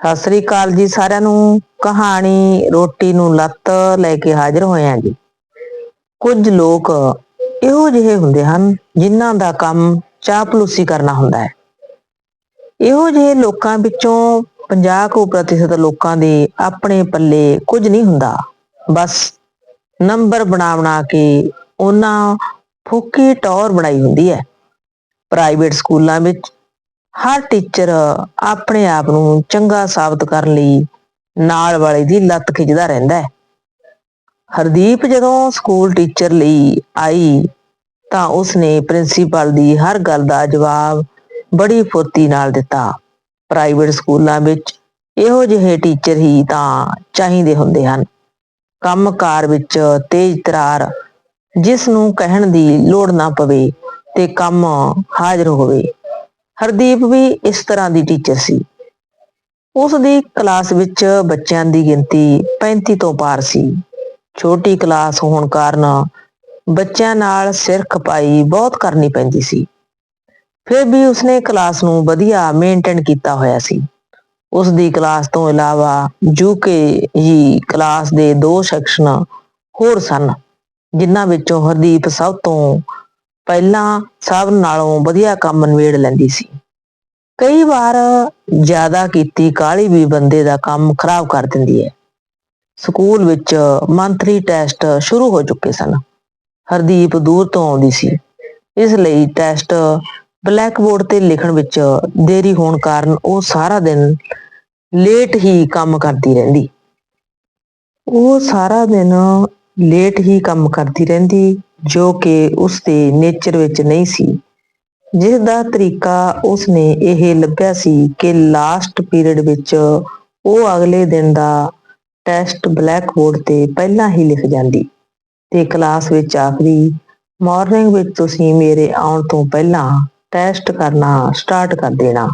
ਸਤਿ ਸ੍ਰੀ ਅਕਾਲ ਜੀ ਸਾਰਿਆਂ ਨੂੰ। ਕਹਾਣੀ, ਰੋਟੀ ਨੂੰ ਲੱਤ ਲੈ ਕੇ ਹਾਜ਼ਰ ਹੋਏ ਹਾਂ ਜੀ। ਕੁਝ ਲੋਕ ਇਹੋ ਜਿਹੇ ਹੁੰਦੇ ਹਨ ਜਿਨ੍ਹਾਂ ਦਾ ਕੰਮ ਚਾਪਲੂਸੀ ਕਰਨਾ ਹੁੰਦਾ ਹੈ। ਇਹੋ ਜਿਹੇ ਲੋਕਾਂ ਵਿੱਚੋਂ 50% ਲੋਕਾਂ ਦੇ ਆਪਣੇ ਪੱਲੇ ਕੁਝ ਨਹੀਂ ਹੁੰਦਾ। ਬਸ ਨੰਬਰ ਬਣਾ ਬਣਾ ਕੇ ਉਹਨਾਂ ਫੁੱਕੀ ਟੌਰ ਬਣਾਈ ਹੁੰਦੀ ਹੈ। ਪ੍ਰਾਈਵੇਟ ਸਕੂਲਾਂ ਵਿੱਚ ਹਰ ਟੀਚਰ ਆਪਣੇ ਆਪ ਨੂੰ ਚੰਗਾ ਸਾਬਤ ਕਰਨ ਲਈ ਨਾਲ ਵਾਲੇ ਦੀ ਲੱਤ ਖਿੱਚਦਾ ਰਹਿੰਦਾ ਹੈ। ਹਰਦੀਪ ਜਦੋਂ ਸਕੂਲ ਟੀਚਰ ਲਈ ਆਈ ਤਾਂ ਉਸਨੇ ਪ੍ਰਿੰਸੀਪਲ ਦੀ ਹਰ ਗੱਲ ਦਾ ਜਵਾਬ ਬੜੀ ਫੁਰਤੀ ਨਾਲ ਦਿੱਤਾ। ਪ੍ਰਾਈਵੇਟ ਸਕੂਲਾਂ ਵਿੱਚ ਇਹੋ ਜਿਹੇ ਟੀਚਰ ਹੀ ਤਾਂ ਚਾਹੀਦੇ ਹੁੰਦੇ ਹਨ। ਕੰਮਕਾਰ ਵਿੱਚ ਤੇਜ਼ ਤਰਾਰ, ਜਿਸ ਨੂੰ ਕਹਿਣ ਦੀ ਲੋੜ ਨਾ ਪਵੇ ਤੇ ਕੰਮ ਹਾਜ਼ਰ ਹੋਵੇ। ਹਰਦੀਪ ਵੀ ਇਸ ਤਰ੍ਹਾਂ ਦੀ ਟੀਚਰ ਸੀ। ਉਸ ਦੀ ਕਲਾਸ ਵਿੱਚ ਬੱਚਿਆਂ ਦੀ ਗਿਣਤੀ 35 ਤੋਂ ਪਾਰ ਸੀ। ਛੋਟੀ ਕਲਾਸ ਹੋਣ ਕਾਰਨ ਬੱਚਿਆਂ ਨਾਲ ਸਿਰ ਖਪਾਈ ਬਹੁਤ ਕਰਨੀ ਪੈਂਦੀ ਸੀ। ਫਿਰ ਵੀ ਉਸਨੇ ਕਲਾਸ ਨੂੰ ਵਧੀਆ ਮੇਨਟੇਨ ਕੀਤਾ ਹੋਇਆ ਸੀ। ਉਸ ਦੀ ਕਲਾਸ ਤੋਂ ਇਲਾਵਾ ਯੂਕੇ ਹੀ ਕਲਾਸ ਦੇ ਦੋ ਸੈਕਸ਼ਨ ਹੋਰ ਸਨ, ਜਿਨ੍ਹਾਂ ਵਿੱਚੋਂ ਹਰਦੀਪ ਸਭ ਤੋਂ ਪਹਿਲਾਂ ਸਭ ਨਾਲੋਂ ਵਧੀਆ ਕੰਮ ਨਿਬੇੜ ਲੈਂਦੀ ਸੀ। ਕਈ ਵਾਰ ਜ਼ਿਆਦਾ ਕੀਤੀ ਕਾਹਲੀ ਵੀ ਬੰਦੇ ਦਾ ਕੰਮ ਖਰਾਬ ਕਰ ਦਿੰਦੀ ਹੈ। ਸਕੂਲ ਵਿੱਚ ਮੰਥਲੀ ਟੈਸਟ ਸ਼ੁਰੂ ਹੋ ਚੁੱਕੇ ਸਨ। ਹਰਦੀਪ ਦੂਰ ਤੋਂ ਆਉਂਦੀ ਸੀ। ਇਸ ਲਈ ਟੈਸਟ ਬਲੈਕ ਬੋਰਡ ਤੇ ਲਿਖਣ ਵਿੱਚ ਦੇਰੀ ਹੋਣ ਕਾਰਨ ਉਹ ਸਾਰਾ ਦਿਨ ਲੇਟ ਹੀ ਕੰਮ ਕਰਦੀ ਰਹਿੰਦੀ। ਉਹ ਸਾਰਾ ਦਿਨ ਲੇਟ ਹੀ ਕੰਮ ਕਰਦੀ ਰਹਿੰਦੀ। ਜੋ ਕਿ ਉਸ ਦੇ ਨੇਚਰ ਵਿੱਚ ਨਹੀਂ ਸੀ। ਜਿਸ ਦਾ ਤਰੀਕਾ ਉਸ ਨੇ ਇਹ ਲੱਭਿਆ ਸੀ ਕਿ ਲਾਸਟ ਪੀਰੀਅਡ ਵਿੱਚ ਉਹ ਅਗਲੇ ਦਿਨ ਦਾ ਟੈਸਟ ਬਲੈਕ ਬੋਰਡ ਤੇ ਪਹਿਲਾਂ ਹੀ ਲਿਖ ਜਾਂਦੀ ਤੇ ਕਲਾਸ ਵਿੱਚ ਆਖਦੀ ਮਾਰਨਿੰਗ ਵਿੱਚ ਤੁਸੀਂ ਮੇਰੇ ਆਉਣ ਤੋਂ ਪਹਿਲਾਂ ਟੈਸਟ ਕਰਨਾ ਸਟਾਰਟ ਕਰ ਦੇਣਾ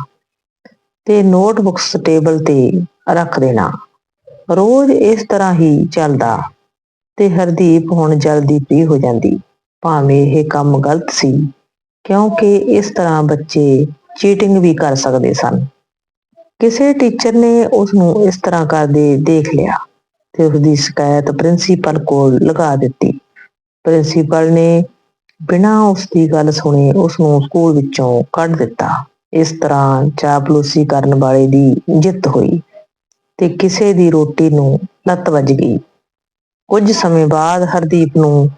ਤੇ ਨੋਟਬੁੱਕਸ ਟੇਬਲ ਤੇ ਰੱਖ ਦੇਣਾ। ਰੋਜ਼ ਇਸ ਤਰ੍ਹਾਂ ਹੀ ਚੱਲਦਾ ਤੇ ਹਰਦੀਪ ਹੁਣ ਜਲਦੀ ਫ੍ਰੀ ਹੋ ਜਾਂਦੀ। ਭਾਵੇਂ ਇਹ ਕੰਮ ਗਲਤ ਸੀ, ਕਿਉਂਕਿ ਇਸ ਤਰ੍ਹਾਂ ਬੱਚੇ ਚੀਟਿੰਗ ਵੀ ਕਰ ਸਕਦੇ ਸਨ। ਕਿਸੇ ਟੀਚਰ ਨੇ ਉਸ ਨੂੰ ਇਸ ਤਰ੍ਹਾਂ ਕਰਦੇ ਦੇਖ ਲਿਆ ਤੇ ਉਸ ਦੀ ਸ਼ਿਕਾਇਤ ਪ੍ਰਿੰਸੀਪਲ ਕੋਲ ਲਗਾ ਦਿੱਤੀ। ਪ੍ਰਿੰਸੀਪਲ ਨੇ ਬਿਨਾਂ ਉਸ ਦੀ ਗੱਲ ਸੁਣੇ ਉਸ ਨੂੰ ਸਕੂਲ ਵਿੱਚੋਂ ਕੱਢ ਦਿੱਤਾ। ਇਸ ਤਰ੍ਹਾਂ ਚਾਪਲੂਸੀ ਕਰਨ ਵਾਲੇ ਦੀ ਜਿੱਤ ਹੋਈ ਤੇ ਕਿਸੇ ਦੀ ਰੋਟੀ ਨੂੰ ਲੱਤ ਵੱਜ ਗਈ। ਕੁਝ ਸਮੇਂ ਬਾਅਦ ਹਰਦੀਪ ਨੂੰ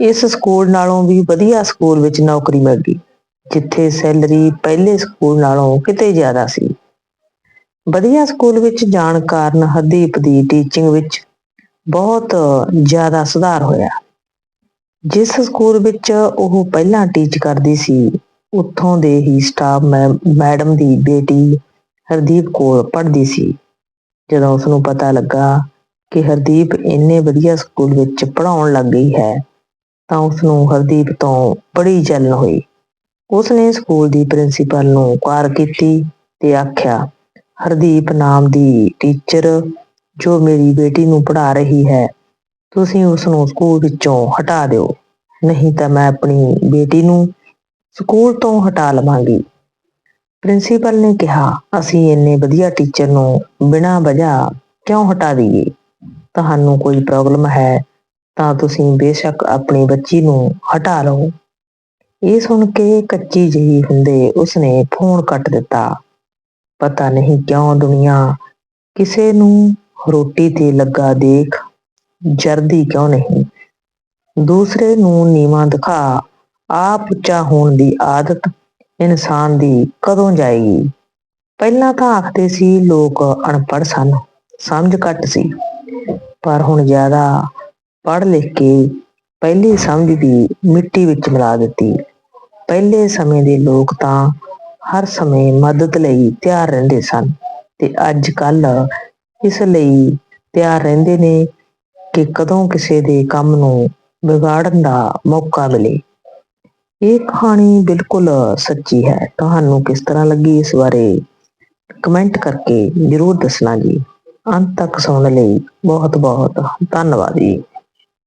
ਇਸ ਸਕੂਲ ਨਾਲੋਂ ਵੀ ਵਧੀਆ ਸਕੂਲ ਵਿੱਚ ਨੌਕਰੀ ਮਿਲ ਗਈ, ਜਿੱਥੇ ਸੈਲਰੀ ਪਹਿਲੇ ਸਕੂਲ ਨਾਲੋਂ ਕਿਤੇ ਜ਼ਿਆਦਾ ਸੀ। ਵਧੀਆ ਸਕੂਲ ਵਿੱਚ ਜਾਣ ਕਾਰਨ ਹਰਦੀਪ ਦੀ ਟੀਚਿੰਗ ਵਿੱਚ ਬਹੁਤ ਜ਼ਿਆਦਾ ਸੁਧਾਰ ਹੋਇਆ। ਜਿਸ ਸਕੂਲ ਵਿੱਚ ਉਹ ਪਹਿਲਾਂ ਟੀਚ ਕਰਦੀ ਸੀ, ਉੱਥੋਂ ਦੇ ਹੀ ਸਟਾਫ ਮੈਡਮ ਦੀ ਬੇਟੀ ਹਰਦੀਪ ਕੋਲ ਪੜ੍ਹਦੀ ਸੀ। ਜਦੋਂ ਉਸ ਨੂੰ ਪਤਾ ਲੱਗਾ ਕਿ ਹਰਦੀਪ ਇੰਨੇ ਵਧੀਆ ਸਕੂਲ ਵਿੱਚ ਪੜ੍ਹਾਉਣ ਲੱਗ ਗਈ ਹੈ, ਤਾਂ ਉਸ ਨੂੰ ਹਰਦੀਪ ਤੋਂ ਬੜੀ ਜਲਨ ਹੋਈ। ਉਸ ਨੇ ਸਕੂਲ ਦੀ ਪ੍ਰਿੰਸੀਪਲ ਨੂੰ ਕਾਰ ਕੀਤੀ ਤੇ ਆਖਿਆ, ਹਰਦੀਪ ਨਾਮ ਦੀ ਟੀਚਰ ਜੋ ਮੇਰੀ ਬੇਟੀ ਨੂੰ ਪੜ੍ਹਾ ਰਹੀ ਹੈ, ਤੁਸੀਂ ਉਸ ਨੂੰ ਸਕੂਲ ਵਿੱਚੋਂ ਹਟਾ ਦਿਓ, ਨਹੀਂ ਤਾਂ ਮੈਂ ਆਪਣੀ ਬੇਟੀ ਨੂੰ ਸਕੂਲ ਤੋਂ ਹਟਾ ਲਵਾਂਗੀ। ਪ੍ਰਿੰਸੀਪਲ ਨੇ ਕਿਹਾ, ਅਸੀਂ ਇੰਨੇ ਵਧੀਆ ਟੀਚਰ ਨੂੰ ਬਿਨਾਂ ਵਜ੍ਹਾ ਕਿਉਂ ਹਟਾ ਦਈਏ? ਤੁਹਾਨੂੰ ਕੋਈ ਪ੍ਰੋਬਲਮ ਹੈ, ਤਾਂ ਤੁਸੀਂ ਬੇਸ਼ੱਕ ਆਪਣੀ ਬੱਚੀ ਨੂੰ ਹਟਾ ਲਓ। ਇਹ ਸੁਣ ਕੇ ਕੱਚੀ ਜਿਹੀ ਹੁੰਦੇ ਉਸਨੇ ਫੋਨ ਕੱਟ ਦਿੱਤਾ। ਪਤਾ ਨਹੀਂ ਕਿਉਂ ਦੁਨੀਆ ਕਿਸੇ ਨੂੰ ਰੋਟੀ ਤੇ ਲੱਗਾ ਦੇਖ ਜਰਦੀ ਕਿਉਂ ਨਹੀਂ। ਦੂਸਰੇ ਨੂੰ ਨੀਵਾਂ ਦਿਖਾ, ਆਪ ਉੱਚਾ ਹੋਣ ਦੀ ਆਦਤ ਇਨਸਾਨ ਦੀ ਕਦੋਂ ਜਾਏਗੀ? ਪਹਿਲਾਂ ਤਾਂ ਆਖਦੇ ਸੀ, ਲੋਕ ਅਨਪੜ੍ਹ ਸਨ। ਸਮਝ ਘੱਟ ਸੀ। ਪਰ ਹੁਣ ਜ਼ਿਆਦਾ ਪੜ੍ਹ ਲਿਖ ਕੇ ਪਹਿਲੀ ਸਮਝ ਦੀ ਮਿੱਟੀ ਵਿੱਚ ਮਿਲਾ ਦਿੱਤੀ। ਪਹਿਲੇ ਸਮੇਂ ਦੇ ਲੋਕ ਤਾਂ ਹਰ ਸਮੇਂ ਮਦਦ ਲਈ ਤਿਆਰ ਰਹਿੰਦੇ ਸਨ ਤੇ ਅੱਜ ਕੱਲ ਇਸ ਲਈ ਤਿਆਰ ਰਹਿੰਦੇ ਨੇ ਕਿ ਕਦੋਂ ਕਿਸੇ ਦੇ ਕੰਮ ਨੂੰ ਵਿਗਾੜਨ ਦਾ ਮੌਕਾ ਮਿਲੇ। ਇਹ ਕਹਾਣੀ ਬਿਲਕੁਲ ਸੱਚੀ ਹੈ। ਤੁਹਾਨੂੰ ਕਿਸ ਤਰ੍ਹਾਂ ਲੱਗੀ ਇਸ ਬਾਰੇ ਕਮੈਂਟ ਕਰਕੇ ਜਰੂਰ ਦੱਸਣਾ ਜੀ। ਅੰਤ ਤੱਕ ਸੁਣਨ ਲਈ ਬਹੁਤ ਬਹੁਤ ਧੰਨਵਾਦ ਜੀ।